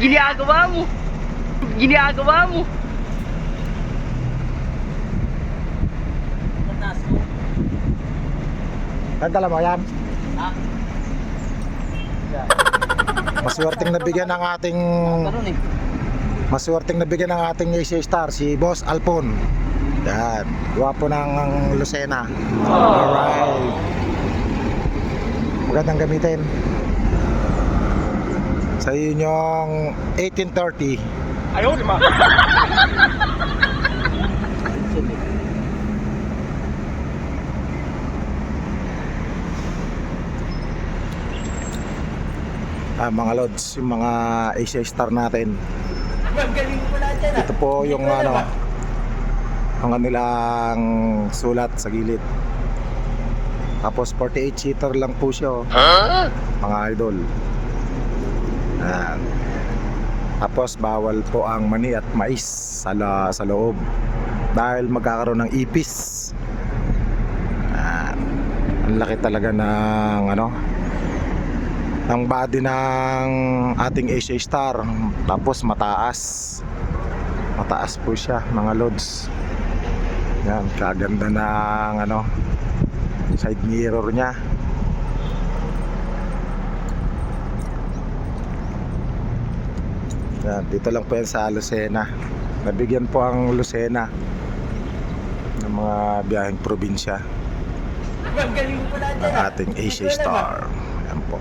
Ginagawa mo. Ginagawa mo. Nagdala mo yan? Ha? Maswerteng nabigyan ng ating eh. maswerteng nabigyan ng ating AC Star si Boss Alpon. Yan, guwapo ng Lucena. Alright. Magandang gamitin. Sa inyong 1830. Ayaw, di ma. Ah, mga lods, yung mga AC Star natin. Ito po yung ano, ang kanilang sulat sa gilid. Tapos 48 seater lang po siya, oh, mga idol. Yan. Tapos bawal po ang mani at mais sa, la, sa loob dahil magkakaroon ng ipis. Yan. Ang laki talaga ng ano, ng body ng ating Asia Star tapos mataas mataas po siya mga loads yan kaganda ng ano side mirror niya yan dito lang po yan sa Lucena nabigyan po ang Lucena ng mga biyaheng probinsya ng ating Asia Star yan po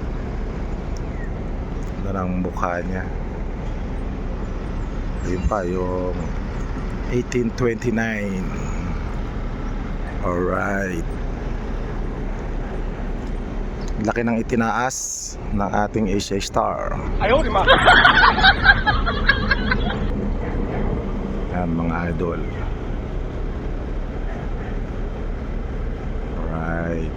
Ganda ng mukha niya. Yun pa, yung 1829. Alright. Laki ng itinaas ng ating Asia Star. Ayaw, di ma. Yan mga idol. Alright.